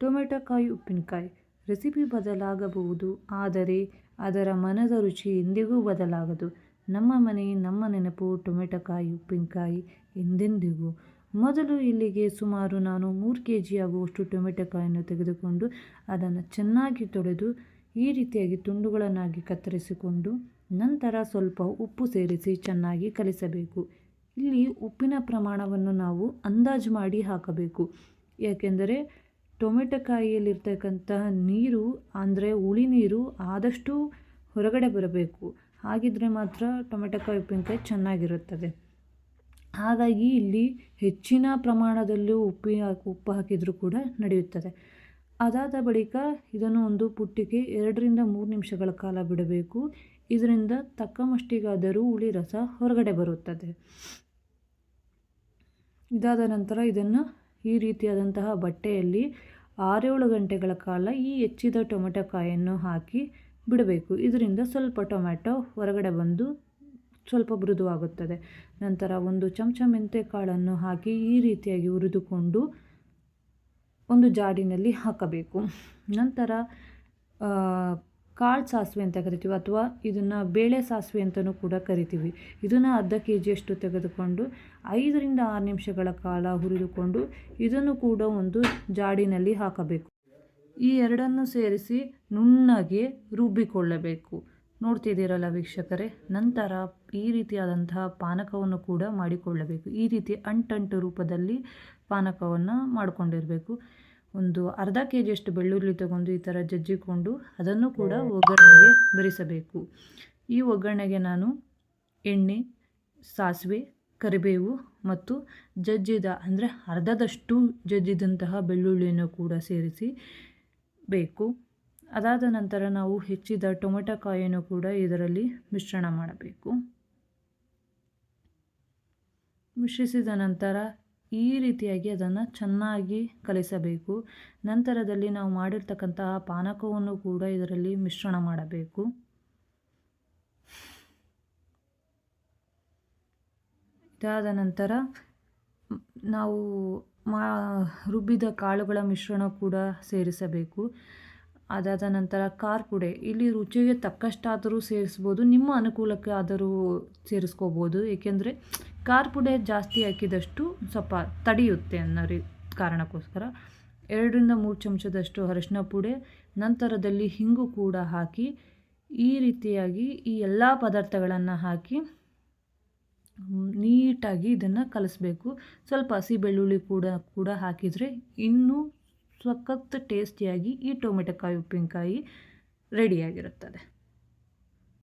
ಟೊಮೆಟೊಕಾಯಿ ಉಪ್ಪಿನಕಾಯಿ ರೆಸಿಪಿ ಬದಲಾಗಬಹುದು. ಆದರೆ ಅದರ ಮನದ ರುಚಿ ಎಂದಿಗೂ ಬದಲಾಗದು. ನಮ್ಮ ಮನೆ, ನಮ್ಮ ನೆನಪು ಟೊಮೆಟೊಕಾಯಿ ಉಪ್ಪಿನಕಾಯಿ ಎಂದೆಂದಿಗೂ. ಮೊದಲು ಇಲ್ಲಿಗೆ ಸುಮಾರು ನಾನು ಮೂರು ಕೆ ಜಿ ಆಗುವಷ್ಟು ಟೊಮೆಟೊಕಾಯನ್ನು ತೆಗೆದುಕೊಂಡು ಅದನ್ನು ಚೆನ್ನಾಗಿ ತೊಳೆದು, ಈ ರೀತಿಯಾಗಿ ತುಂಡುಗಳನ್ನಾಗಿ ಕತ್ತರಿಸಿಕೊಂಡು, ನಂತರ ಸ್ವಲ್ಪ ಉಪ್ಪು ಸೇರಿಸಿ ಚೆನ್ನಾಗಿ ಕಲಿಸಬೇಕು. ಇಲ್ಲಿ ಉಪ್ಪಿನ ಪ್ರಮಾಣವನ್ನು ನಾವು ಅಂದಾಜು ಮಾಡಿ ಹಾಕಬೇಕು. ಯಾಕೆಂದರೆ ಟೊಮೆಟೊಕಾಯಿಯಲ್ಲಿರ್ತಕ್ಕಂತಹ ನೀರು, ಅಂದರೆ ಹುಳಿ ನೀರು, ಆದಷ್ಟು ಹೊರಗಡೆ ಬರಬೇಕು. ಹಾಗಿದ್ರೆ ಮಾತ್ರ ಟೊಮೆಟೊಕಾಯಿ ಉಪ್ಪಿನಕಾಯಿ ಚೆನ್ನಾಗಿರುತ್ತದೆ. ಹಾಗಾಗಿ ಇಲ್ಲಿ ಹೆಚ್ಚಿನ ಪ್ರಮಾಣದಲ್ಲೂ ಉಪ್ಪಿ ಉಪ್ಪು ಹಾಕಿದರೂ ಕೂಡ ನಡೆಯುತ್ತದೆ. ಅದಾದ ಬಳಿಕ ಇದನ್ನು ಒಂದು ಪುಟ್ಟಿಗೆ ಎರಡರಿಂದ ಮೂರು ನಿಮಿಷಗಳ ಕಾಲ ಬಿಡಬೇಕು. ಇದರಿಂದ ತಕ್ಕ ಮಷ್ಟಿಗಾದರೂ ಹುಳಿ ರಸ ಹೊರಗಡೆ ಬರುತ್ತದೆ. ಇದಾದ ನಂತರ ಇದನ್ನು ಈ ರೀತಿಯಾದಂತಹ ಬಟ್ಟೆಯಲ್ಲಿ ಆರೇಳು ಗಂಟೆಗಳ ಕಾಲ ಈ ಹೆಚ್ಚಿದ ಟೊಮೆಟೊ ಕಾಯನ್ನು ಹಾಕಿ ಬಿಡಬೇಕು. ಇದರಿಂದ ಸ್ವಲ್ಪ ಟೊಮೆಟೊ ಹೊರಗಡೆ ಬಂದು ಸ್ವಲ್ಪ ಮೃದುವಾಗುತ್ತದೆ. ನಂತರ ಒಂದು ಚಮಚ ಮೆಂತ್ಯ ಕಾಳನ್ನು ಹಾಕಿ ಈ ರೀತಿಯಾಗಿ ಹುರಿದುಕೊಂಡು ಒಂದು ಜಾಡಿನಲ್ಲಿ ಹಾಕಬೇಕು. ನಂತರ ಕಾಳು ಸಾಸಿವೆ ಅಂತ ಕರಿತೀವಿ ಅಥವಾ ಇದನ್ನು ಬೇಳೆ ಸಾಸಿವೆ ಅಂತಲೂ ಕೂಡ ಕರಿತೀವಿ. ಇದನ್ನು ಅರ್ಧ ಕೆ ಜಿಯಷ್ಟು ತೆಗೆದುಕೊಂಡು ಐದರಿಂದ ಆರು ನಿಮಿಷಗಳ ಕಾಲ ಹುರಿದುಕೊಂಡು ಇದನ್ನು ಕೂಡ ಒಂದು ಜಾಡಿನಲ್ಲಿ ಹಾಕಬೇಕು. ಈ ಎರಡನ್ನು ಸೇರಿಸಿ ನುಣ್ಣಗೆ ರುಬ್ಬಿಕೊಳ್ಳಬೇಕು. ನೋಡ್ತಿದ್ದೀರಲ್ಲ ವೀಕ್ಷಕರೇ, ನಂತರ ಈ ರೀತಿಯಾದಂತಹ ಪಾನಕವನ್ನು ಕೂಡ ಮಾಡಿಕೊಳ್ಳಬೇಕು. ಈ ರೀತಿ ಅಂಟಂಟು ರೂಪದಲ್ಲಿ ಪಾನಕವನ್ನು ಮಾಡಿಕೊಂಡಿರಬೇಕು. ಒಂದು ಅರ್ಧ ಕೆ ಜಿಯಷ್ಟು ಬೆಳ್ಳುಳ್ಳಿ ತಗೊಂಡು ಈ ಥರ ಜಜ್ಜಿಕೊಂಡು ಅದನ್ನು ಕೂಡ ಒಗ್ಗರಣೆಗೆ ಬೆರೆಸಬೇಕು. ಈ ಒಗ್ಗರಣೆಗೆ ನಾನು ಎಣ್ಣೆ ಸಾಸಿವೆ ಕರಿಬೇವು ಮತ್ತು ಜಜ್ಜಿದ ಅಂದರೆ ಅರ್ಧದಷ್ಟು ಜಜ್ಜಿದಂತಹ ಬೆಳ್ಳುಳ್ಳಿಯನ್ನು ಕೂಡ ಸೇರಿಸಿ ಬೇಕು ಅದಾದ ನಂತರ ನಾವು ಹೆಚ್ಚಿದ ಟೊಮೆಟೊ ಕಾಯಿಯನ್ನು ಕೂಡ ಇದರಲ್ಲಿ ಮಿಶ್ರಣ ಮಾಡಬೇಕು. ಮಿಶ್ರಿಸಿದ ನಂತರ ಈ ರೀತಿಯಾಗಿ ಅದನ್ನು ಚೆನ್ನಾಗಿ ಕಲಿಸಬೇಕು. ನಂತರದಲ್ಲಿ ನಾವು ಮಾಡಿರ್ತಕ್ಕಂತಹ ಪಾನಕವನ್ನು ಕೂಡ ಇದರಲ್ಲಿ ಮಿಶ್ರಣ ಮಾಡಬೇಕು. ಇದಾದ ನಂತರ ನಾವು ಮಾ ರುಬ್ಬಿದ ಕಾಳುಗಳ ಮಿಶ್ರಣ ಕೂಡ ಸೇರಿಸಬೇಕು. ಅದಾದ ನಂತರ ಖಾರ ಪುಡಿ. ಇಲ್ಲಿ ರುಚಿಗೆ ತಕ್ಕಷ್ಟಾದರೂ ಸೇರಿಸ್ಬೋದು, ನಿಮ್ಮ ಅನುಕೂಲಕ್ಕೆ ಆದರೂ ಸೇರಿಸ್ಕೋಬೋದು. ಏಕೆಂದರೆ ಖಾರ ಪುಡಿ ಜಾಸ್ತಿ ಹಾಕಿದಷ್ಟು ಸ್ವಲ್ಪ ತಡೆಯುತ್ತೆ ಅನ್ನೋ ರೀ ಕಾರಣಕ್ಕೋಸ್ಕರ. ಎರಡರಿಂದ ಮೂರು ಚಮಚದಷ್ಟು ಅರಿಶಿನ ಪುಡಿ, ನಂತರದಲ್ಲಿ ಹಿಂಗು ಕೂಡ ಹಾಕಿ, ಈ ರೀತಿಯಾಗಿ ಈ ಎಲ್ಲ ಪದಾರ್ಥಗಳನ್ನು ಹಾಕಿ, ನೀಟಾಗಿ ಇದನ್ನು ಕಲಿಸ್ಬೇಕು. ಸ್ವಲ್ಪ ಹಸಿ ಬೆಳ್ಳುಳ್ಳಿ ಕೂಡ ಕೂಡ ಹಾಕಿದರೆ ಇನ್ನೂ ಸಖತ್ ಟೇಸ್ಟಿಯಾಗಿ ಈ ಟೊಮೆಟೊ ಕಾಯಿ ಉಪ್ಪಿನಕಾಯಿ ರೆಡಿಯಾಗಿರುತ್ತದೆ